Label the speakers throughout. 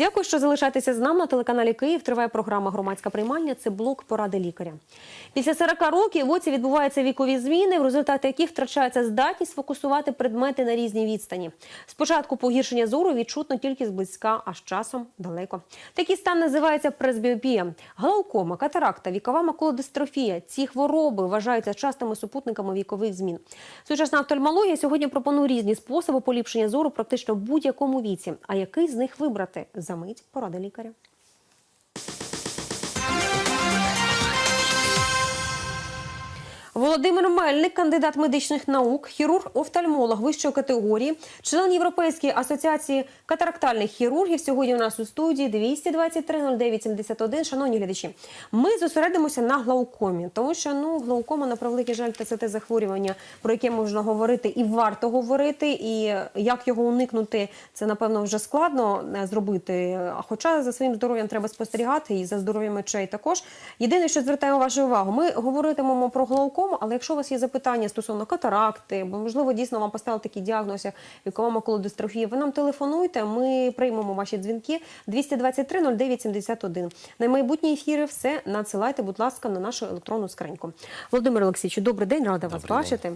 Speaker 1: Дякую, що залишаєтеся з нами на телеканалі Київ. Триває програма Громадська приймальня. Це блок поради лікаря. Після 40 років оці відбуваються вікові зміни, в результаті яких втрачається здатність фокусувати предмети на різній відстані. Спочатку погіршення зору відчутно тільки зблизька, а з часом далеко. Такий стан називається пресбіопія. Глаукома, катаракта, вікова макулодистрофія. Ці хвороби вважаються частими супутниками вікових змін. Сучасна офтальмологія сьогодні пропонує різні способи поліпшення зору практично в будь-якому віці. А який з них вибрати? Замить поради лікаря. Володимир Мельник, кандидат медичних наук, хірург-офтальмолог вищої категорії, член Європейської асоціації катарактальних хірургів. Сьогодні у нас у студії 223 09 71. Шановні глядачі, ми зосередимося на глаукомі, тому що ну глаукома на превеликий жаль, це те захворювання, про яке можна говорити і варто говорити. І як його уникнути, це напевно вже складно е, зробити. Хоча за своїм здоров'ям треба спостерігати і за здоров'ям очей також. Єдине, що звертаємо вашу увагу, ми говоритимемо про глаукому, але якщо у вас є запитання стосовно катаракти, бо можливо дійсно вам поставили такий діагноз, як вікова макулодистрофія, ви нам телефонуйте, ми приймемо ваші дзвінки 223 09 71. На майбутні ефіри все надсилайте, будь ласка, на нашу електронну скриньку. Володимир Олексійович, добрий день, рада вас
Speaker 2: Добрий
Speaker 1: бачити.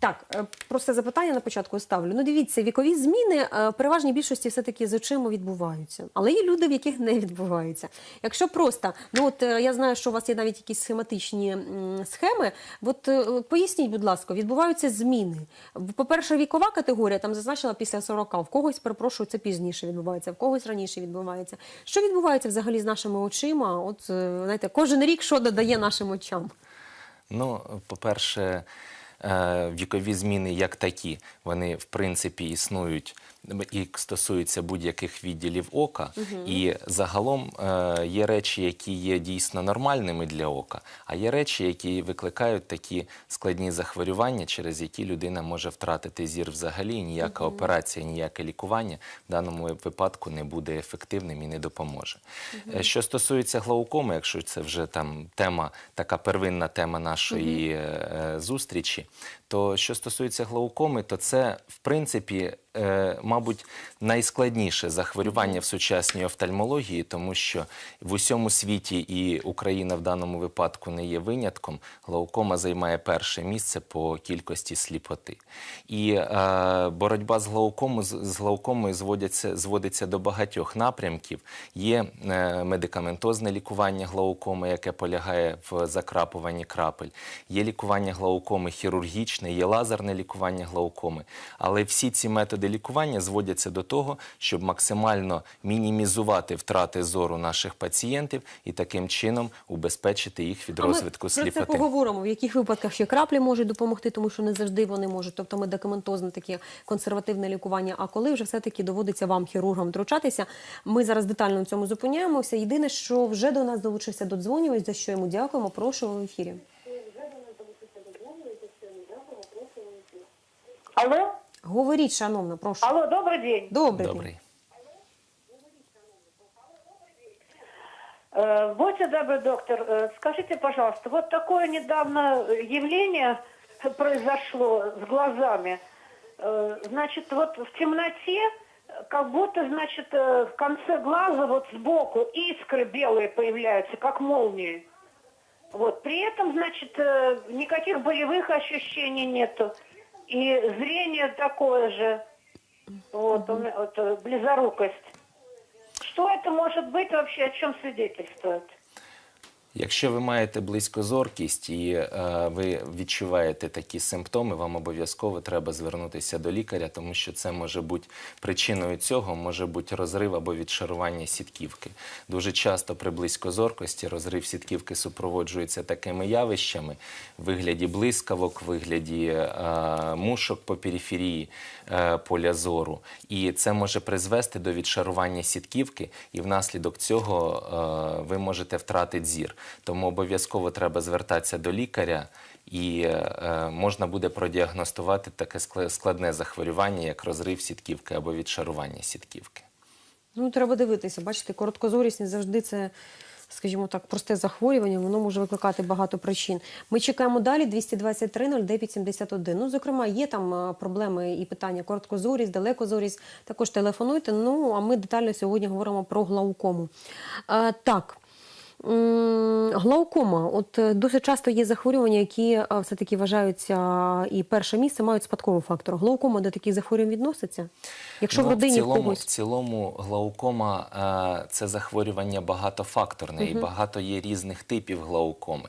Speaker 1: Так, е, просте запитання на початку ставлю. Ну, дивіться, вікові зміни е, в переважній більшості все-таки з очима відбуваються. Але є люди, в яких не відбуваються. Якщо просто, ну от е, я знаю, що у вас є навіть якісь схематичні схеми. От поясніть, будь ласка, відбуваються зміни. По-перше, вікова категорія там зазначила після 40, в когось, перепрошую, це пізніше відбувається, в когось раніше відбувається. Що відбувається взагалі з нашими очима? От знаєте, кожен рік що додає нашим очам?
Speaker 2: Ну, по-перше, вікові зміни як такі, вони в принципі існують і стосуються будь-яких відділів ока. І загалом е, є речі, які є дійсно нормальними для ока, а є речі, які викликають такі складні захворювання, через які людина може втратити зір взагалі. Ніяка операція, ніяке лікування в даному випадку не буде ефективним і не допоможе. Е, Що стосується глаукоми, якщо це вже там тема, така первинна тема нашої е, зустрічі, то що стосується глаукоми, то це в принципі, мабуть, найскладніше захворювання в сучасній офтальмології, тому що в усьому світі і Україна в даному випадку не є винятком. Глаукома займає перше місце по кількості сліпоти. І е, боротьба з глаукомою, з глаукомою зводяться, зводиться до багатьох напрямків. Є е, медикаментозне лікування глаукоми, яке полягає в закрапуванні крапель. Є лікування глаукоми хірургічне, є лазерне лікування глаукоми. Але всі ці методи лікування зводяться до того, щоб максимально мінімізувати втрати зору наших пацієнтів і таким чином убезпечити їх від
Speaker 1: А ми
Speaker 2: розвитку
Speaker 1: Про це поговоримо, в яких випадках ще краплі можуть допомогти, тому що не завжди вони можуть, тобто медикаментозне таке консервативне лікування. А коли вже все-таки доводиться вам, хірургам, втручатися, ми зараз детально на цьому зупиняємося. Єдине, що вже до нас долучився додзвонювач, за що йому дякуємо. Прошу в ефірі.
Speaker 3: Алло?
Speaker 1: Говоріть, шановна, прошу.
Speaker 3: Алло, добрый день.
Speaker 1: Добрий. день.
Speaker 2: Добрий.
Speaker 3: Э, Будьте добры, доктор, э, скажите, пожалуйста, вот такое недавно явление произошло с глазами. Э, Значит, вот в темноте, как будто, значит, э, в конце глаза, вот сбоку, искры белые появляются, как молнии. Вот. При этом, значит, э, никаких болевых ощущений нету. И зрение такое же. Вот, у меня- вот, э, близорукость. Что это может быть вообще, о чем свидетельствует?
Speaker 2: Якщо ви маєте близькозоркість і е, ви відчуваєте такі симптоми, вам обов'язково треба звернутися до лікаря, тому що це може бути причиною цього, може бути розрив або відшарування сітківки. Дуже часто при близькозоркості розрив сітківки супроводжується такими явищами в вигляді блискавок, в вигляді е, мушок по периферії е, поля зору. І це може призвести до відшарування сітківки, і внаслідок цього е, ви можете втратити зір. Тому обов'язково треба звертатися до лікаря, і е, можна буде продіагностувати таке складне захворювання, як розрив сітківки або відшарування сітківки.
Speaker 1: Ну, треба дивитися. Бачите, короткозорість не завжди це скажімо так, просте захворювання, воно може викликати багато причин. Ми чекаємо далі 223 09 71. Ну, зокрема, є там проблеми і питання короткозорість, далекозорість. Також телефонуйте. Ну, а ми детально сьогодні говоримо про глаукому. А, так. Глаукома, от е, досить часто є захворювання, які е, все-таки вважаються і перше місце мають спадковий фактор. Глаукома до таких захворювань відноситься? Якщо в
Speaker 2: Ну,
Speaker 1: родині
Speaker 2: в цілому,
Speaker 1: когось
Speaker 2: в цілому глаукома е, це захворювання багатофакторне, і багато є різних типів глаукоми.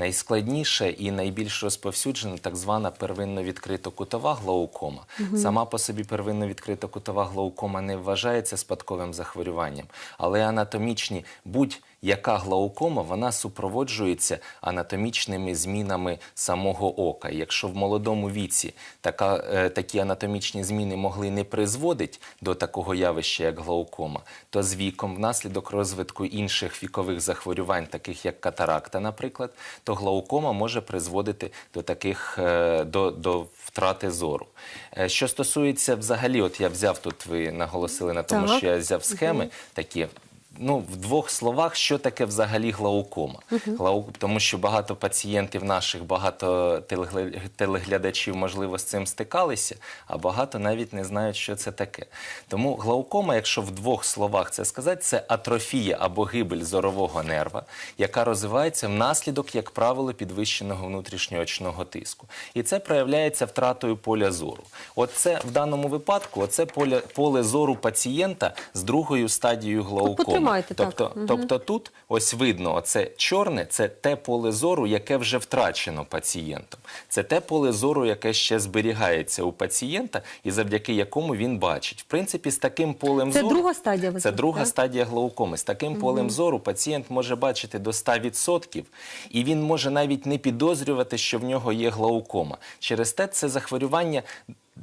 Speaker 2: Найскладніше і найбільш розповсюджена так звана первинно відкрито-кутова глаукома. Сама по собі первинно відкрито-кутова глаукома не вважається спадковим захворюванням, але анатомічні будь-яка глаукома вона супроводжується анатомічними змінами самого ока. Якщо в молодому віці така, е, такі анатомічні зміни могли не призводити до такого явища, як глаукома, то з віком, внаслідок розвитку інших вікових захворювань, таких як катаракта, наприклад, то глаукома може призводити до таких е, до, до втрати зору. Е, Що стосується взагалі, от я взяв тут, ви наголосили на тому,
Speaker 1: Так.
Speaker 2: що я взяв схеми такі. Ну, в двох словах, що таке взагалі глаукома? Глау... Тому що багато пацієнтів наших, багато телегля- телеглядачів, можливо, з цим стикалися, а багато навіть не знають, що це таке. Тому глаукома, якщо в двох словах це сказати, це атрофія або гибель зорового нерва, яка розвивається внаслідок, як правило, підвищеного внутрішнього очного тиску. І це проявляється втратою поля зору. От це в даному випадку, оце поле, поле зору пацієнта з другою стадією глаукоми.
Speaker 1: Потримайте, так.
Speaker 2: тобто, тобто тут ось видно, оце чорне це те поле зору, яке вже втрачено пацієнтом. Це те поле зору, яке ще зберігається у пацієнта, і завдяки якому він бачить. В принципі, з таким полем
Speaker 1: Це
Speaker 2: зору
Speaker 1: друга стадія, ви
Speaker 2: Це друга
Speaker 1: так?
Speaker 2: стадія глаукоми. З таким полем зору пацієнт може бачити до 100%, і він може навіть не підозрювати, що в нього є глаукома. Через те це захворювання.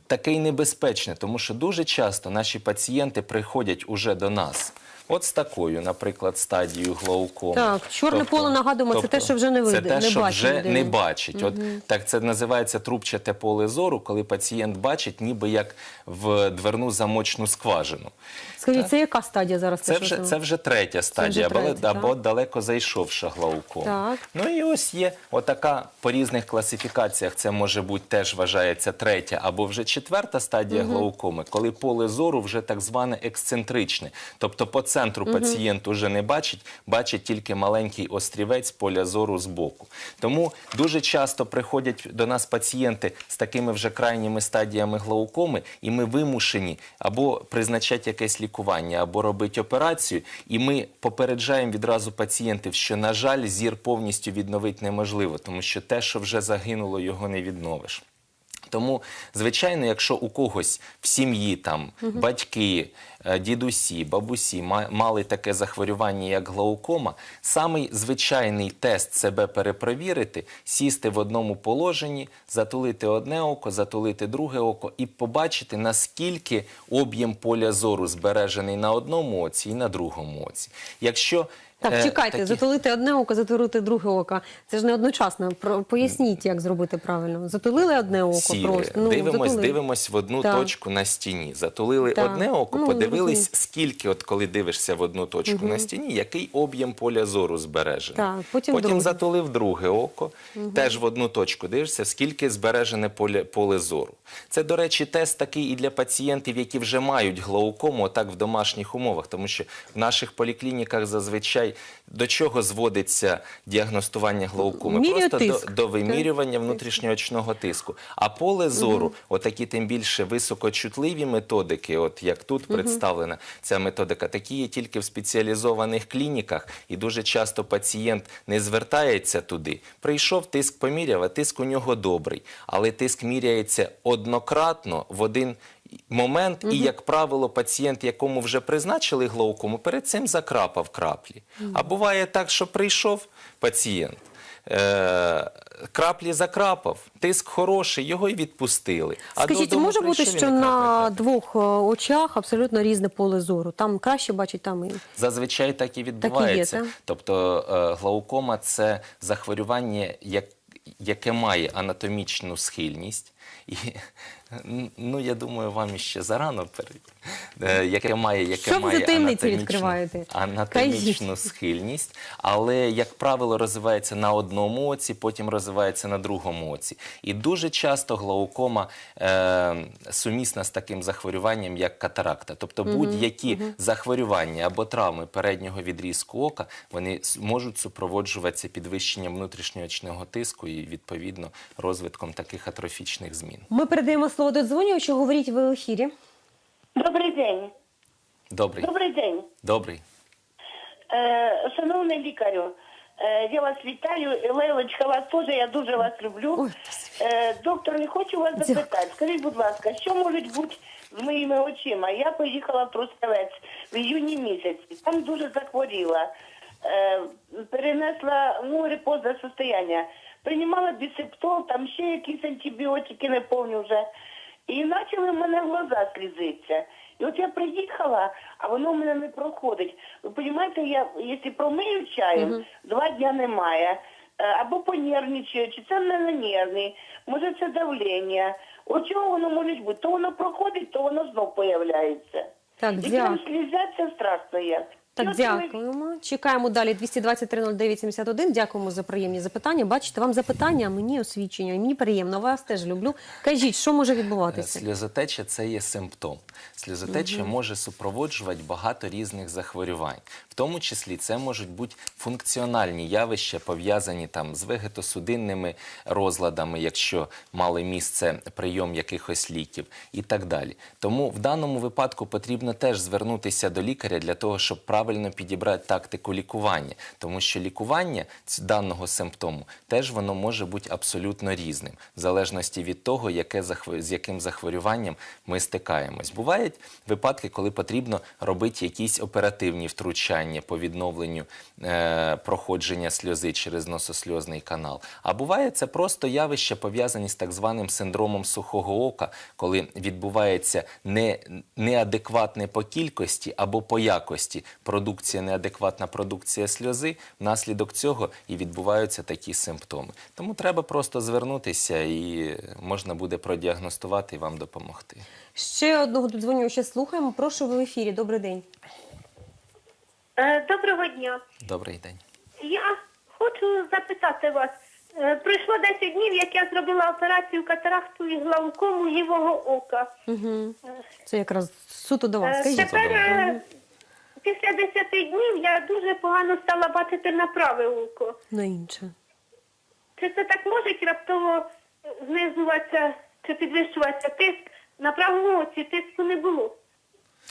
Speaker 2: Таке й небезпечне, тому що дуже часто наші пацієнти приходять уже до нас. От з такою, наприклад, стадією глаукоми.
Speaker 1: Так, чорне поле, нагадуємо, це те, що вже не
Speaker 2: Це те,
Speaker 1: не
Speaker 2: що
Speaker 1: бачить
Speaker 2: вже
Speaker 1: людина.
Speaker 2: не бачить. От так це називається трубчате поле зору, коли пацієнт бачить, ніби як в дверну замочну скважину.
Speaker 1: Скажіть, це яка стадія зараз?
Speaker 2: Це вже, це вже третя стадія, або,
Speaker 1: третя,
Speaker 2: або
Speaker 1: так.
Speaker 2: далеко зайшовша глаукома.
Speaker 1: Так.
Speaker 2: Ну і ось є отака по різних класифікаціях. Це може бути теж вважається третя або вже четверта стадія глаукоми, коли поле зору вже так зване ексцентричне. Тобто по центру пацієнт уже не бачить, бачить тільки маленький острівець поля зору збоку. Тому дуже часто приходять до нас пацієнти з такими вже крайніми стадіями глаукоми, і ми вимушені або призначати якесь лікування, або робити операцію. І ми попереджаємо відразу пацієнтів, що, на жаль, зір повністю відновити неможливо, тому що те, що вже загинуло, його не відновиш. Тому, звичайно, якщо у когось в сім'ї там батьки, е, дідусі, бабусі мали таке захворювання, як глаукома, самий звичайний тест себе перепровірити, сісти в одному положенні, затулити одне око, затулити друге око і побачити, наскільки об'єм поля зору збережений на одному оці і на другому оці. Якщо
Speaker 1: Так,
Speaker 2: е,
Speaker 1: чекайте,
Speaker 2: такі-
Speaker 1: затулити одне око, затулити друге око. Це ж не одночасно. Про- Поясніть, як зробити правильно. Затулили одне око
Speaker 2: Сіли.
Speaker 1: просто. Ну,
Speaker 2: дивимось,
Speaker 1: затулили.
Speaker 2: дивимось в одну
Speaker 1: Так.
Speaker 2: точку на стіні. Затулили
Speaker 1: Так.
Speaker 2: одне око,
Speaker 1: Ну,
Speaker 2: подивились,
Speaker 1: зрозуміло.
Speaker 2: скільки, от коли дивишся в одну точку на стіні, який об'єм поля зору збережений.
Speaker 1: Так, потім друге.
Speaker 2: затулив друге око, теж в одну точку дивишся, скільки збережене поле, поле зору. Це, до речі, тест такий і для пацієнтів, які вже мають глаукому, отак в домашніх умовах, тому що в наших поліклініках зазвичай до чого зводиться діагностування глаукоми? Просто
Speaker 1: тиск.
Speaker 2: до, до вимірювання внутрішньоочного тиску. А поле зору, отакі тим більше високочутливі методики, от як тут представлена ця методика, такі є тільки в спеціалізованих клініках, і дуже часто пацієнт не звертається туди. Прийшов, тиск поміряв, а тиск у нього добрий, але тиск міряється однократно в один. Момент, і як правило, пацієнт, якому вже призначили глаукому, перед цим закрапав краплі. А буває так, що прийшов пацієнт, е, краплі закрапав, тиск хороший, його й відпустили. А
Speaker 1: Скажіть, може бути, що на двох е, очах абсолютно різне поле зору? Там краще бачить, там і
Speaker 2: Зазвичай так і відбувається.
Speaker 1: так?
Speaker 2: Тобто е, глаукома це захворювання, яке має анатомічну схильність. І ну я думаю, вам іще зарано е, яке має яке
Speaker 1: Що ви
Speaker 2: має
Speaker 1: за таємниці
Speaker 2: анатомічну-
Speaker 1: відкриваєте?
Speaker 2: анатомічну схильність, але як правило розвивається на одному оці, потім розвивається на другому оці. І дуже часто глаукома е, сумісна з таким захворюванням, як катаракта. Тобто будь-які захворювання або травми переднього відрізку ока вони можуть супроводжуватися підвищенням внутрішньоочного тиску і відповідно розвитком таких атрофічних змін.
Speaker 1: Ми передаємо слово до. Говоріть ви в ефірі.
Speaker 3: Добрий день.
Speaker 2: Добрий,
Speaker 3: Добрий день.
Speaker 2: добрий.
Speaker 3: Е, шановний лікарю, е, я вас вітаю. Лейлочка, вас теж, я дуже вас люблю.
Speaker 1: Ой,
Speaker 3: Е, доктор, я хочу вас
Speaker 1: Дякую.
Speaker 3: запитати. Скажіть, будь ласка, що може бути з моїми очима? Я поїхала в Трускавець в іюні місяці. Там дуже захворіла. Е, перенесла ну, репозне состояння. Приймала бісептол, там ще якісь антибіотики, не пам'ятаю вже. І почали в мене глаза слізитися. І от я приїхала, а воно в мене не проходить. Ви розумієте, я якщо промию чаєм, два дня немає. Е, Або понервничаю, чи це в мене нервний, може це давлення. От чого воно може бути? То воно проходить, то воно знов появляється.
Speaker 1: Так,
Speaker 3: І прям слізяться страшно як.
Speaker 1: Так, дякуємо. Чекаємо далі 223-09-71. Дякуємо за приємні запитання. Бачите, вам запитання, а мені освічення. І мені приємно, вас теж люблю. Кажіть, що може відбуватися?
Speaker 2: Сльозотеча це є симптом. Сльозотеча може супроводжувати багато різних захворювань. В тому числі це можуть бути функціональні явища, пов'язані там з вегетосудинними розладами, якщо мали місце прийом якихось ліків і так далі. Тому в даному випадку потрібно теж звернутися до лікаря для того, щоб правильно підібрати тактику лікування, тому що лікування даного симптому теж воно може бути абсолютно різним, в залежності від того, яке з яким захворюванням ми стикаємось. Бувають випадки, коли потрібно робити якісь оперативні втручання по відновленню е, проходження сльози через нососльозний канал. А буває це просто явища пов'язані з так званим синдромом сухого ока, коли відбувається не, неадекватне по кількості або по якості продукція, неадекватна продукція сльози. Внаслідок цього і відбуваються такі симптоми. Тому треба просто звернутися і можна буде продіагностувати і вам допомогти.
Speaker 1: Ще одного додзвонювача слухаємо. Прошу ви в ефірі. Добрий день.
Speaker 3: Е, Доброго дня.
Speaker 2: Добрий день.
Speaker 3: Я хочу запитати вас. Е, Пройшло 10 днів, як я зробила операцію катаракту і глаукому лівого ока.
Speaker 1: Угу. Це якраз суто до вас.
Speaker 3: Е,
Speaker 1: Скажіть.
Speaker 3: Тепер після 10 днів я дуже погано стала бачити на праве око.
Speaker 1: На інше.
Speaker 3: Чи це так може раптово знизуватися чи підвищуватися тиск? На правому оці тиску не було.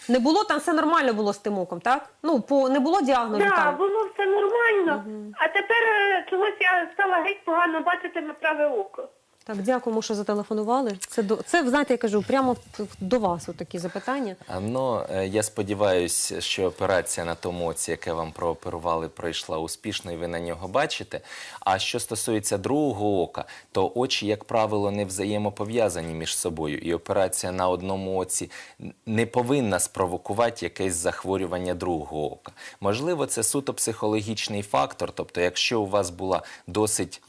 Speaker 1: Не було там все нормально було з тим оком, так? Ну, по не було діагнозу
Speaker 3: Так,
Speaker 1: там.
Speaker 3: було все нормально, а тепер е, чогось я стала геть погано бачити на праве око.
Speaker 1: Так, дякуємо, що зателефонували. Це до це, знаєте, я кажу, прямо до вас такі запитання.
Speaker 2: Ну, я сподіваюся, що операція на тому оці, яке вам прооперували, пройшла успішно, і ви на нього бачите. А що стосується другого ока, то очі, як правило, не взаємопов'язані між собою, і операція на одному оці не повинна спровокувати якесь захворювання другого ока. Можливо, це суто психологічний фактор, тобто, якщо у вас була досить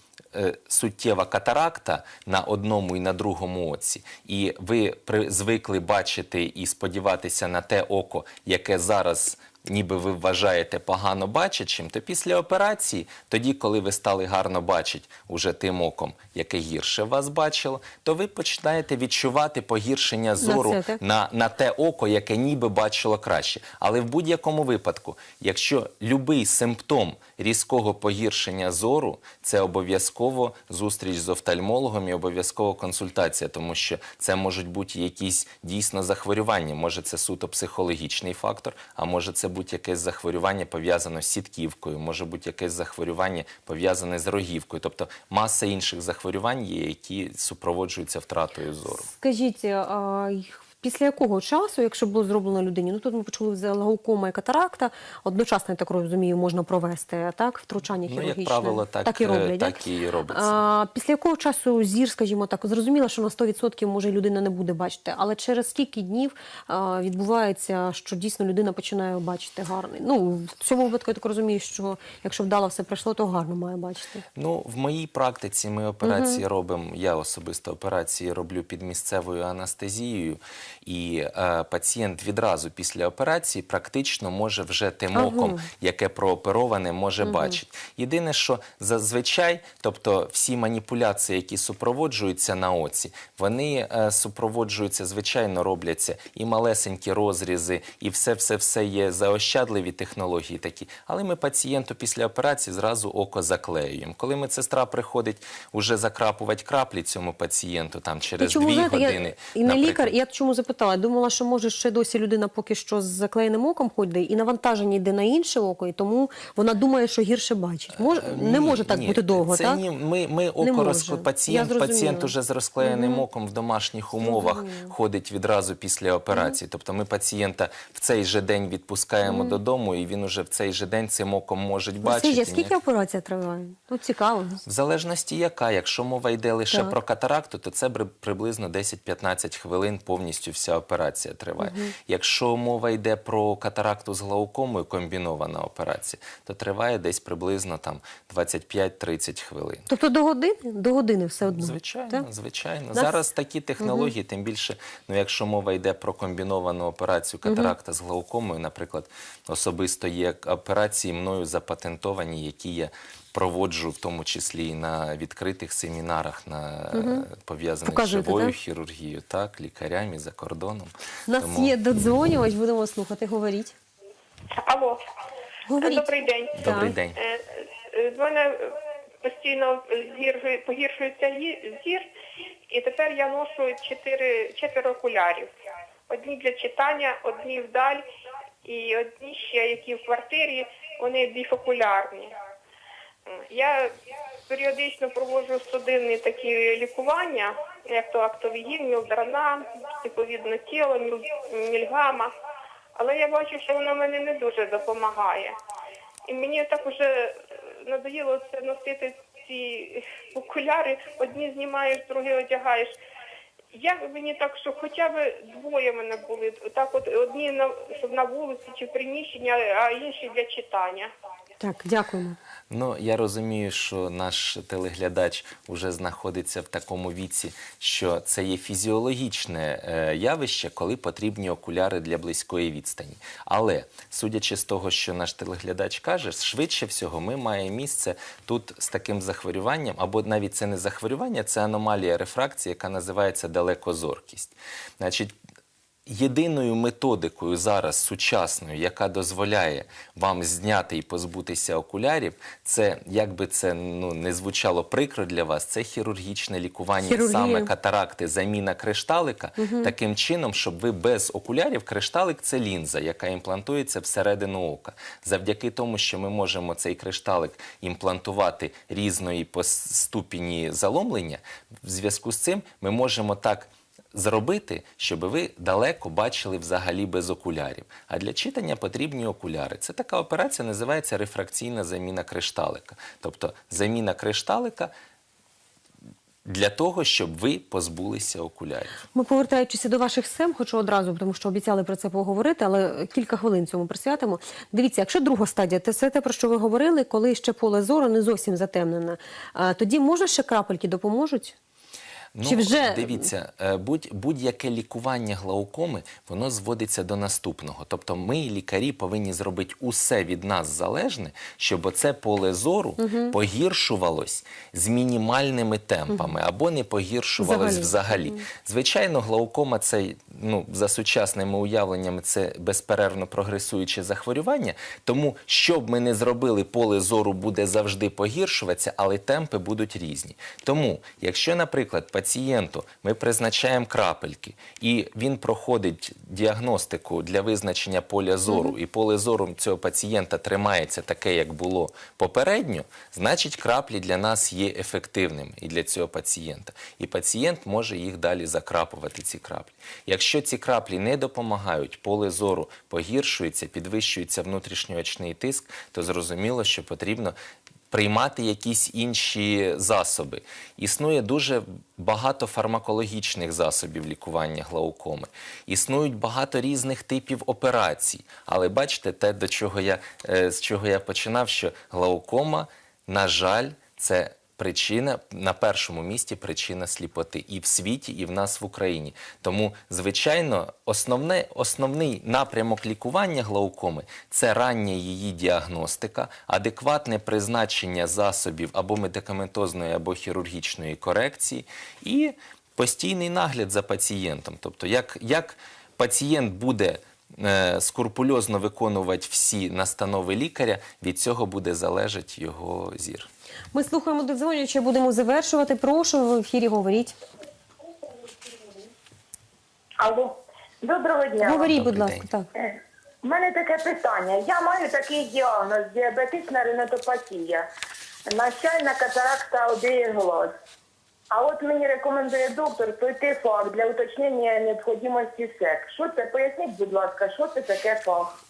Speaker 2: суттєва катаракта на одному і на другому оці, і ви звикли бачити і сподіватися на те око, яке зараз. Ніби ви вважаєте погано бачачим, то після операції, тоді, коли ви стали гарно бачити уже тим оком, яке гірше вас бачило, то ви починаєте відчувати погіршення зору
Speaker 1: це
Speaker 2: на, на те око, яке ніби бачило краще. Але в будь-якому випадку, якщо будь-який симптом різкого погіршення зору, це обов'язково зустріч з офтальмологом і обов'язково консультація, тому що це можуть бути якісь дійсно захворювання. Може, це суто психологічний фактор, а може це бути якесь захворювання пов'язане з сітківкою, може бути якесь захворювання пов'язане з рогівкою. Тобто маса інших захворювань є, які супроводжуються втратою зору.
Speaker 1: Скажіть, й- після якого часу, якщо було зроблено людині, ну тут ми почули за глаукома і катаракта, одночасно, я так розумію, можна провести так, втручання
Speaker 2: Ну, як правило, так,
Speaker 1: і
Speaker 2: е,
Speaker 1: роблять.
Speaker 2: так і робиться.
Speaker 1: А, після якого часу зір, скажімо так, зрозуміло, що на 100% може людина не буде бачити, але через скільки днів а, відбувається, що дійсно людина починає бачити гарний. Ну, в цьому випадку я так розумію, що якщо вдало все пройшло, то гарно має бачити.
Speaker 2: Ну, в моїй практиці ми операції робимо. Я особисто операції роблю під місцевою анестезією, і е, пацієнт відразу після операції практично може вже тим
Speaker 1: Ага.
Speaker 2: оком, яке проопероване, може бачити. Єдине, що зазвичай, тобто всі маніпуляції, які супроводжуються на оці, вони е, супроводжуються, звичайно, робляться і малесенькі розрізи, і все, все, все є заощадливі технології такі. Але ми пацієнту після операції зразу око заклеюємо. Коли медсестра приходить уже закрапувати краплі цьому пацієнту там через дві години.
Speaker 1: Я, і не лікар, я чому запитала? Я думала, що може ще досі людина поки що з заклеєним оком ходить, і навантаження йде на інше око, і тому вона думає, що гірше бачить. Мож, не може так
Speaker 2: ні,
Speaker 1: бути довго,
Speaker 2: це
Speaker 1: так?
Speaker 2: Ні, ми, ми око розк... Пацієнт, пацієнт уже з розклеєним оком в домашніх умовах ходить відразу після операції. Тобто ми пацієнта в цей же день відпускаємо додому, і він уже в цей же день цим оком може бачити.
Speaker 1: А скільки
Speaker 2: Ні.
Speaker 1: операція триває? Ну, цікаво.
Speaker 2: В залежності яка, якщо мова йде лише
Speaker 1: Так.
Speaker 2: про катаракту, то це приблизно 10-15 хвилин повністю вся операція триває. Якщо мова йде про катаракту з глаукомою, комбінована операція, то триває десь приблизно там 25-30 хвилин.
Speaker 1: Тобто до години? До години все одно.
Speaker 2: Звичайно,
Speaker 1: Так?
Speaker 2: звичайно.
Speaker 1: Нас-
Speaker 2: Зараз такі технології, тим більше, ну якщо мова йде про комбіновану операцію катаракта з глаукомою, наприклад, особисто є операції мною запатентовані, які я проводжу в тому числі і на відкритих семінарах на пов'язаних з живою
Speaker 1: так?
Speaker 2: хірургією, так, лікарями за кордоном.
Speaker 1: У нас
Speaker 2: Тому-
Speaker 1: є додзвонювач, будемо слухати, говоріть.
Speaker 3: Алло,
Speaker 1: Говоріть.
Speaker 3: добрий день.
Speaker 2: Добрий день.
Speaker 3: Е, е, мене е, постійно зір- погіршується зір, і тепер я ношу чотири, четверо окулярів. Одні для читання, одні вдаль, і одні ще, які в квартирі, вони біфокулярні. Я періодично проводжу судинні такі лікування, як то актовігін, мілдрана, відповідно тіло, міл- мільгама. Але я бачу, що воно мені не дуже допомагає. І мені так уже е, надоїло це носити ці окуляри, одні знімаєш, другі одягаєш. Як мені так, що хоча б двоє мене були, так от одні на щоб на вулиці чи в приміщенні, а інші для читання.
Speaker 1: Так, дякуємо.
Speaker 2: Ну, я розумію, що наш телеглядач вже знаходиться в такому віці, що це є фізіологічне е, явище, коли потрібні окуляри для близької відстані. Але судячи з того, що наш телеглядач каже, швидше всього ми маємо місце тут з таким захворюванням, або навіть це не захворювання, це аномалія рефракції, яка називається далекозоркість. Значить, Єдиною методикою зараз сучасною, яка дозволяє вам зняти і позбутися окулярів, це як би це ну не звучало прикро для вас, це хірургічне лікування
Speaker 1: Хірургія.
Speaker 2: саме катаракти, заміна кришталика, таким чином, щоб ви без окулярів кришталик це лінза, яка імплантується всередину ока. Завдяки тому, що ми можемо цей кришталик імплантувати різної по ступені заломлення, в зв'язку з цим ми можемо так зробити, щоб ви далеко бачили взагалі без окулярів. А для читання потрібні окуляри. Це така операція називається рефракційна заміна кришталика. Тобто заміна кришталика для того, щоб ви позбулися окулярів.
Speaker 1: Ми повертаючися до ваших сем, хочу одразу, тому що обіцяли про це поговорити, але кілька хвилин цьому присвятимо. Дивіться, якщо друга стадія, це все те, про що ви говорили, коли ще поле зору не зовсім затемнене, тоді може ще крапельки допоможуть?
Speaker 2: Ну,
Speaker 1: Чи вже-
Speaker 2: дивіться, е, будь, будь-яке лікування глаукоми, воно зводиться до наступного. Тобто ми, лікарі, повинні зробити усе від нас залежне, щоб оце поле зору погіршувалось з мінімальними темпами або не погіршувалось
Speaker 1: Взагалі.
Speaker 2: взагалі. Звичайно, глаукома це ну, за сучасними уявленнями це безперервно прогресуюче захворювання. Тому, що б ми не зробили, поле зору буде завжди погіршуватися, але темпи будуть різні. Тому, якщо, наприклад, пацієнт пацієнту ми призначаємо крапельки, і він проходить діагностику для визначення поля зору, і поле зору цього пацієнта тримається таке, як було попередньо, значить краплі для нас є ефективними і для цього пацієнта. І пацієнт може їх далі закрапувати, ці краплі. Якщо ці краплі не допомагають, поле зору погіршується, підвищується внутрішньоочний тиск, то зрозуміло, що потрібно приймати якісь інші засоби. Існує дуже багато фармакологічних засобів лікування глаукоми. Існують багато різних типів операцій. Але бачите, те, до чого я, е, з чого я починав, що глаукома, на жаль, це причина на першому місці причина сліпоти і в світі, і в нас в Україні. Тому, звичайно, основне, основний напрямок лікування глаукоми це рання її діагностика, адекватне призначення засобів або медикаментозної, або хірургічної корекції і постійний нагляд за пацієнтом. Тобто, як, як пацієнт буде е, скрупульозно виконувати всі настанови лікаря, від цього буде залежати його зір.
Speaker 1: Ми слухаємо додзвонюючи, будемо завершувати. Прошу, ви в ефірі говоріть.
Speaker 4: Алло, доброго дня.
Speaker 1: Говоріть,
Speaker 2: Добрий
Speaker 1: будь ласка.
Speaker 2: день.
Speaker 1: Так.
Speaker 4: Е, У мене таке питання. Я маю такий діагноз діабетична ренотопатія, нащальна катаракта глаз. А от мені рекомендує доктор пройти фах для уточнення необхідності СЕК. Що це? Поясніть, будь ласка, що це таке фах?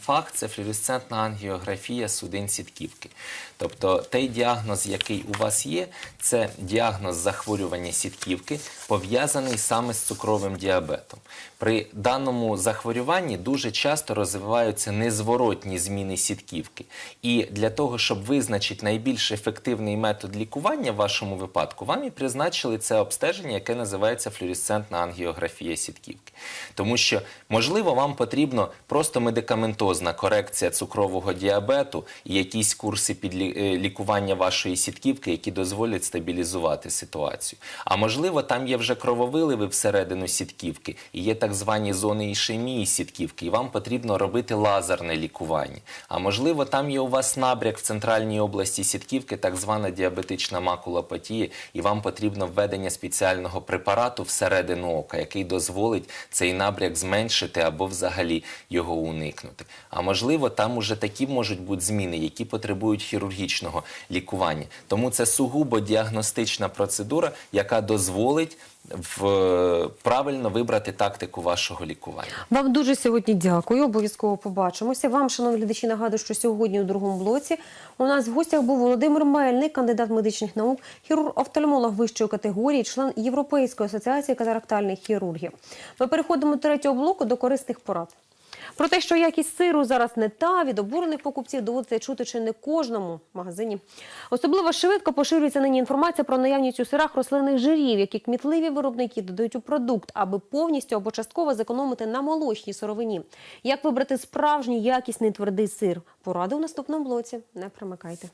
Speaker 2: Факт це флюоресцентна ангіографія судин сітківки. Тобто той діагноз, який у вас є, це діагноз захворювання сітківки, пов'язаний саме з цукровим діабетом. При даному захворюванні дуже часто розвиваються незворотні зміни сітківки. І для того, щоб визначити найбільш ефективний метод лікування в вашому випадку, вам і призначили це обстеження, яке називається флюоресцентна ангіографія сітківки. Тому що, можливо, вам потрібно просто медикаментозна корекція цукрового діабету і якісь курси підлі- е, лікування вашої сітківки, які дозволять стабілізувати ситуацію. А можливо, там є вже крововиливи всередину сітківки, і є так звані зони ішемії сітківки, і вам потрібно робити лазерне лікування. А можливо, там є у вас набряк в центральній області сітківки, так звана діабетична макулопатія, і вам потрібно введення спеціального препарату всередину ока, який дозволить цей набряк зменшити або взагалі його уникнути. А можливо, там уже такі можуть бути зміни, які потребують хірургічного лікування. Тому це сугубо діагностична процедура, яка дозволить в, правильно вибрати тактику вашого лікування.
Speaker 1: Вам дуже сьогодні дякую. Обов'язково побачимося. Вам, шановні глядачі, нагадую, що сьогодні у другому блоці у нас в гостях був Володимир Мельник, кандидат медичних наук, хірург-офтальмолог вищої категорії, член Європейської асоціації катарактальних хірургів. Ми переходимо до третього блоку до корисних порад. Про те, що якість сиру зараз не та, від обурених покупців доводиться чути чи не кожному магазині. Особливо швидко поширюється нині інформація про наявність у сирах рослинних жирів, які кмітливі виробники додають у продукт, аби повністю або частково зекономити на молочній сировині. Як вибрати справжній якісний твердий сир? Поради у наступному блоці. Не примикайте.